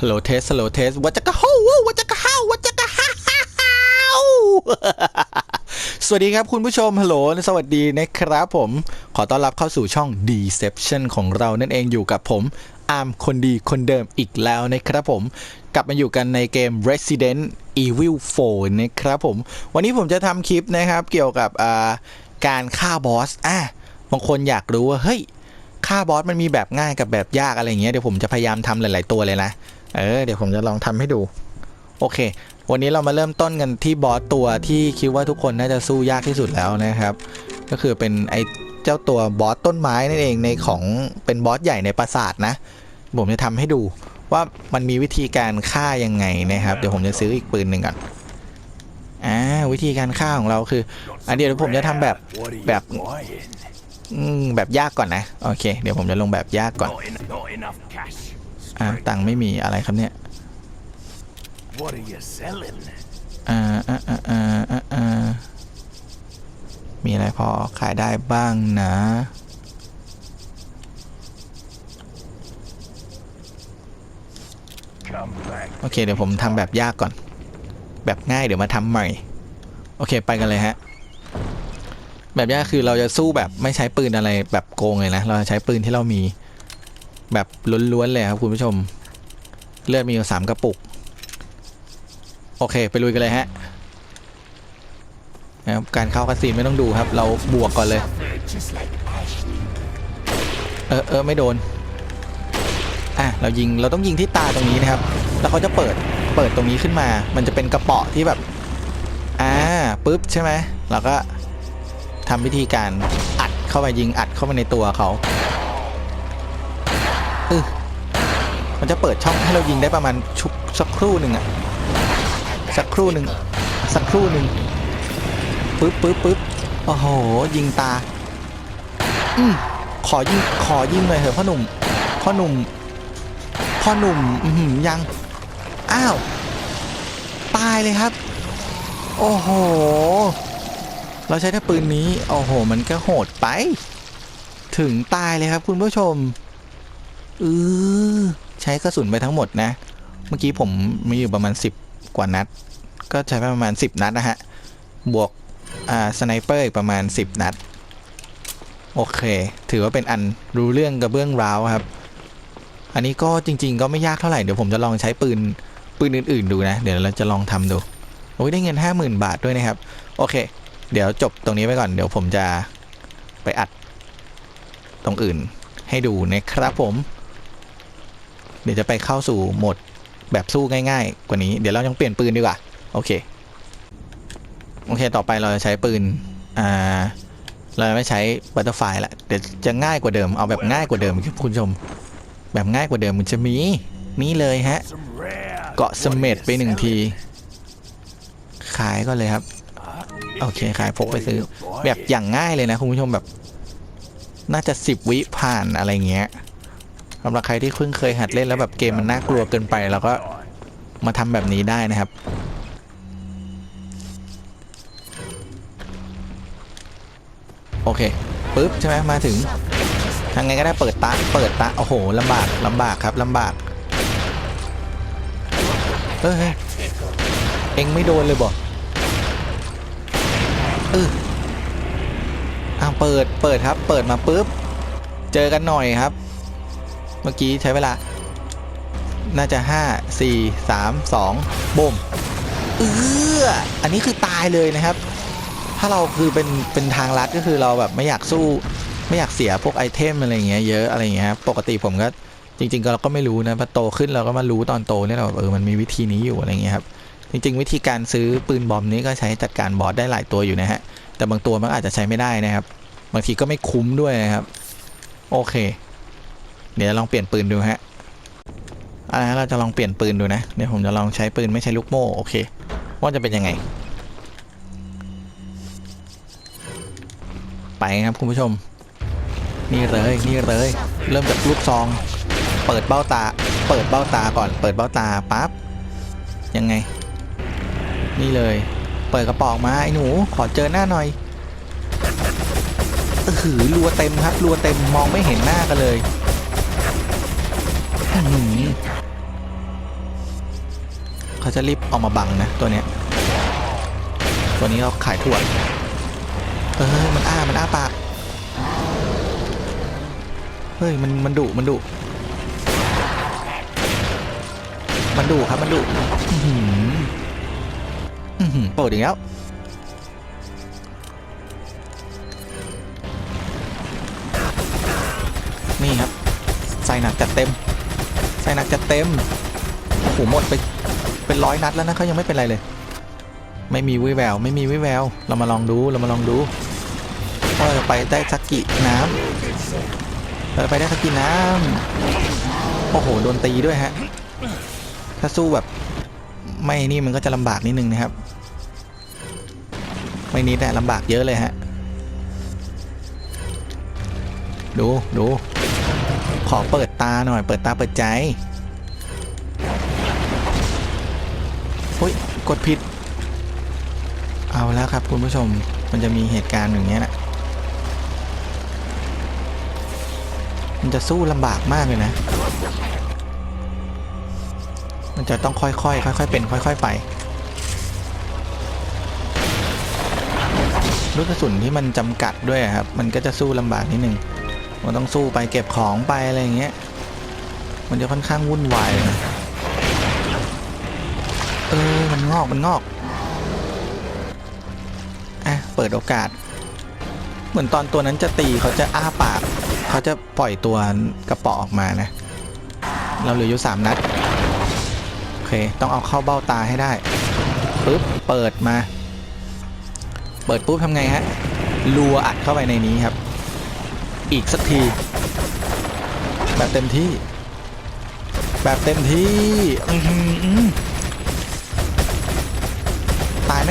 ฮัลโหลเทสฮัลโหลเทสวัจจะกะโฮวัจจะกะฮาววัจจะกะฮาฮาฮาวสวัสดีครับคุณผู้ชมฮัลโหลสวัสดีนะครับผม ขอต้อนรับเข้าสู่ช่อง Deception ของเรานั่นเองอยู่กับผมอาร์มคนดีคนเดิมอีกแล้วนะครับผม กลับมาอยู่กันในเกม Resident Evil 4 นะครับผม วันนี้ผมจะทำคลิปนะครับเกี่ยวกับการฆ่าบอสอะบางคนอยากรู้ว่าเฮ้ยฆ่าบอสมันมีแบบง่ายกับแบบยากอะไรอย่างเงี้ยเดี๋ยวผมจะพยายามทำหลาย ๆ ตัวเลยนะ เออเดี๋ยวผมจะลองทำให้ดู โอเค วันนี้เรามาเริ่มต้นกันที่บอสตัวที่คิดว่าทุกคนน่าจะสู้ยากที่สุดแล้วนะครับ ก็คือเป็นไอเจ้าตัวบอสต้นไม้นั่นเองในของเป็นบอสใหญ่ในปราสาทนะ ผมจะทำให้ดูว่ามันมีวิธีการฆ่ายังไงนะครับ เดี๋ยวผมจะซื้ออีกปืนหนึ่งก่อนอ่าวิธีการฆ่าของเราคือ อันเดียวผมจะทำแบบแบบอืมแบบยากก่อนนะ โอเค เดี๋ยวผมจะลงแบบยากก่อน อ่าตังค์ไม่มีอะไรครับเนี่ย What are you selling? อ่าอ่าอ่าอ่าอ่าอ่ามีอะไรพอขายได้บ้างนะ Come back. โอเค เดี๋ยวผมทำแบบยากก่อน แบบง่ายเดี๋ยวมาทำใหม่ โอเคไปกันเลยฮะ แบบยากคือเราจะสู้แบบไม่ใช้ปืนอะไรแบบโกงเลยนะ เราจะใช้ปืนที่เรามี แบบล้วนๆเลยครับคุณผู้ชม เลือดมีอยู่สามกระปุก โอเค ไปลุยกันเลยฮะนะครับการเข้าคาสินไม่ต้องดูครับ เราบวกก่อนเลย เออเออไม่โดน อะ เรายิงเราต้องยิงที่ตาตรงนี้นะครับ แล้วเขาจะเปิดเปิดตรงนี้ขึ้นมา มันจะเป็นกระเป๋อที่แบบ อ่าปุ๊บใช่ไหมเราก็ทำวิธีการอัดเข้าไปยิงอัดเข้าไปในตัวเขา เออมันจะเปิดช่องให้เรายิงได้ประมาณชุกสักครู่หนึ่งอะสักครู่หนึ่งสักครู่หนึ่งปึ๊บปึ๊บปึ๊บโอ้โห ยิงตา อืมขอยิงขอยิงหน่อยเถอะพ่อหนุ่มพ่อหนุ่มพ่อหนุ่มอือหือยัง อ้าว ตายเลยครับ โอ้โห เราใช้แต่ปืนนี้ โอ้โห มันก็โหดไป ถึงตายเลยครับคุณผู้ชม เออใช้กระสุนไปทั้งหมดนะ เมื่อกี้ผมมีอยู่ประมาณ 10 กว่านัด ก็ใช้ไปประมาณ 10 นัดนะฮะ บวก อ่า สไนเปอร์อีกประมาณ 10 นัด โอเค ถือว่าเป็นอันรู้เรื่องกระเบื้องร้าวครับ อันนี้ก็จริง ๆ ก็ไม่ยากเท่าไหร่ เดี๋ยวผมจะลองใช้ปืน ปืนอื่น ๆ ดูนะ เดี๋ยวเราจะลองทำดู โอ้ยได้เงิน 50,000 บาทด้วยนะครับ โอเค เดี๋ยวจบตรงนี้ไปก่อน เดี๋ยวผมจะไปอัดตรงอื่นให้ดูนะครับผม ดี๋ยวจะไปเข้าสู่โหมดแบบสู้ง่ายๆ กว่านี้ เดี๋ยวเรายังเปลี่ยนปืนดีกว่า โอเค โอเค ต่อไปเราจะใช้ปืน อ่า เราไม่ใช้บัตเตอร์ไฟละ เดี๋ยวจะง่ายกว่าเดิม เอาแบบง่ายกว่าเดิมครับคุณผู้ชม แบบง่ายกว่าเดิมมันจะมี นี่เลยฮะ เกาะเสเม็ดไปหนึ่งที ขายก็เลยครับ โอเค ขายพกไปซื้อ แบบอย่างง่ายเลยนะคุณผู้ชมแบบ น่าจะสิบวิผ่านอะไรเงี้ย สำหรับใครที่เพิ่งเคยหัดเล่นแล้วแบบเกมมันน่ากลัวเกินไปแล้วก็มาทำแบบนี้ได้นะครับ โอเคปุ๊บใช่ไหมมาถึงทางไงก็ได้เปิดตาเปิดตาโอ้โหลำบากลำบากครับลำบากเอ้ยเอ็งไม่โดนเลยบ่เอออ้าวเปิดเปิดครับ เปิดมาปุ๊บ เจอกันหน่อยครับ เมื่อกี้ใช้เวลา น่าจะ 5 4 3 2บ่มเอออันนี้คือตายเลยนะครับ ถ้าเราคือเป็นเป็นทางลัดก็คือเราแบบไม่อยากสู้ ไม่อยากเสียพวกไอเทมอะไรเงี้ยเยอะอะไรเงี้ยครับปกติผมก็จริง ๆ ก็เราก็ไม่รู้นะพอโตขึ้นเราก็มารู้ตอนโตเนี่ยเราแบบเออมันมีวิธีนี้อยู่อะไรเงี้ยครับจริง ๆ วิธีการซื้อปืนบอมนี้ก็ใช้จัดการบอสได้หลายตัวอยู่นะฮะแต่บางตัวมันอาจจะใช้ไม่ได้นะครับ บางทีก็ไม่คุ้มด้วยนะครับ โอเค เดี๋ยวลองเปลี่ยนปืนดูฮะอ่าเราจะลองเปลี่ยนปืนดูนะ เดี๋ยวผมจะลองใช้ปืนไม่ใช่ลูกโม่โอเค ว่าจะเป็นยังไง ไปครับคุณผู้ชม นี่เลยนี่เลย เริ่มจากลูกซอง เปิดเบ้าตา เปิดเบ้าตาก่อน เปิดเบ้าตาปั๊บ ยังไง นี่เลย เปิดกระป๋องมาไอ้หนู ขอเจอหน้าหน่อยเออหือรัวเต็มครับรัวเต็มมองไม่เห็นหน้ากันเลย เขาจะรีบเอามาบังนะ ตัวเนี้ย ตัวนี้เราขายถั่วเออมันอ้า มันอ้าปาก เฮ้ย มัน มันดุ มันดุ มันดุครับ มันดุอื้อหืออื้อหือเปิดอีกแล้วนี่ครับใส่หนักจัดเต็ม ส่หนักจัดเต็มโอ้โหหมดไปเป็นร้อยนัดแล้วนะเขายังไม่เป็นไรเลย ไม่มีวิแวว ไม่มีวิแวว เรามาลองดูเรามาลองดูว่าเราจะไปได้สักกี่น้ำเราจะไปได้สักกี่น้ำโอ้โหโดนตีด้วยฮะถ้าสู้แบบไม่นี่มันก็จะลำบากนิดนึงนะครับ ไม่นี้แต่ลำบากเยอะเลยฮะดูดู ขอเปิดตาหน่อย เปิดตาเปิดใจเฮ้ย กดผิด เอาแล้วครับคุณผู้ชม มันจะมีเหตุการณ์อย่างเงี้ยนะมันจะสู้ลำบากมากเลยนะ มันจะต้องค่อยๆ ค่อยๆ เป็น ค่อย ๆ ไป ลูกกระสุนที่มันจำกัดด้วยครับ มันก็จะสู้ลำบากนิดนึง มันต้องสู้ไปเก็บของไปอะไรอย่างเงี้ย มันจะค่อนข้างวุ่นวายเลยนะเออ มันงอก มันงอก อะ เปิดโอกาส เหมือนตอนตัวนั้นจะตีเขาจะอ้าปาก เขาจะปล่อยตัวกระป๋อออกมานะ เราเหลืออยู่สามนัด โอเค ต้องเอาเข้าเบ้าตาให้ได้ ปึ๊บ เปิดมา เปิดปุ๊บทำไงฮะ รัวอัดเข้าไปในนี้ครับ อีกสักที แบบเต็มที่ แบบเต็มที่ตายไหม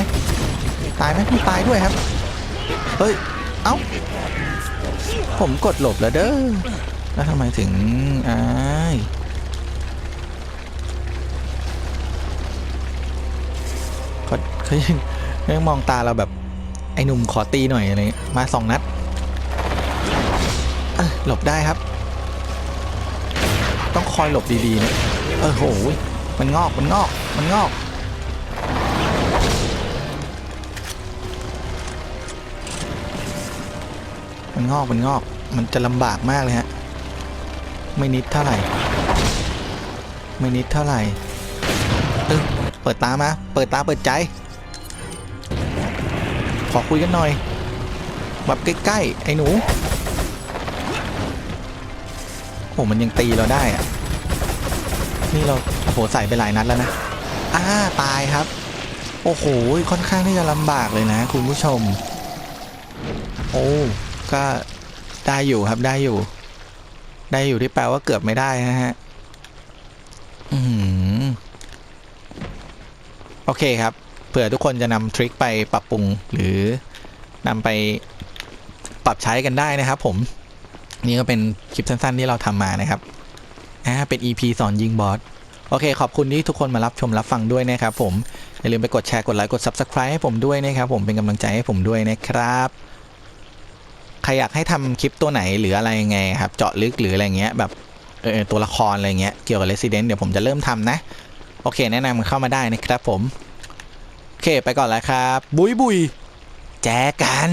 ตายไหมไม่ตายด้วยครับ เฮ้ย เอ้า ผมกดหลบแล้วเด้อ แล้วทำไมถึงอ้ายเขาเขายังมองตาเราแบบไอ้หนุ่มขอตีหน่อยอะไรมาสองนัด หลบได้ครับ ต้องคอยหลบดีๆนะเออโหมันงอกมันงอกมันงอกมันงอกมันงอกมันจะลำบากมากเลยฮะไม่นิดเท่าไหร่ ไม่นิดเท่าไหร่เออเปิดตามาเปิดตาเปิดใจ ขอคุยกันหน่อยแบบใกล้ๆไอ้หนู โอ้มันยังตีเราได้อะนี่เราโอ้โหใส่ไปหลายนัดแล้วนะอ้าตายครับ โอ้โหค่อนข้างที่จะลำบากเลยนะ คุณผู้ชม โอ้ก็ได้อยู่ครับได้อยู่ ได้อยู่ที่แปลว่าเกือบไม่ได้นะฮะอืมโอเคครับเผื่อทุกคนจะนำทริคไปปรับปรุงหรือนำไปปรับใช้กันได้นะครับผม นี่ก็เป็นคลิปสั้นๆที่เราทำมานะครับอ่าเป็น EP สอนยิงบอสโอเค ขอบคุณที่ทุกคนมารับชมรับฟังด้วยนะครับผม อย่าลืมไปกดแชร์กดไลค์กด Subscribe ให้ผมด้วยนะครับผมเป็นกำลังใจให้ผมด้วยนะครับ ใครอยากให้ทำคลิปตัวไหนหรืออะไรยังไงครับ เจาะลึกหรืออะไรเงี้ยแบบเออตัวละครอะไรเงี้ยเกี่ยวกับ Resident เดี๋ยวผมจะเริ่มทำนะ โอเค แนะนำกันเข้ามาได้นะครับผม โอเค ไปก่อนแล้วครับ บุยบุยแจกัน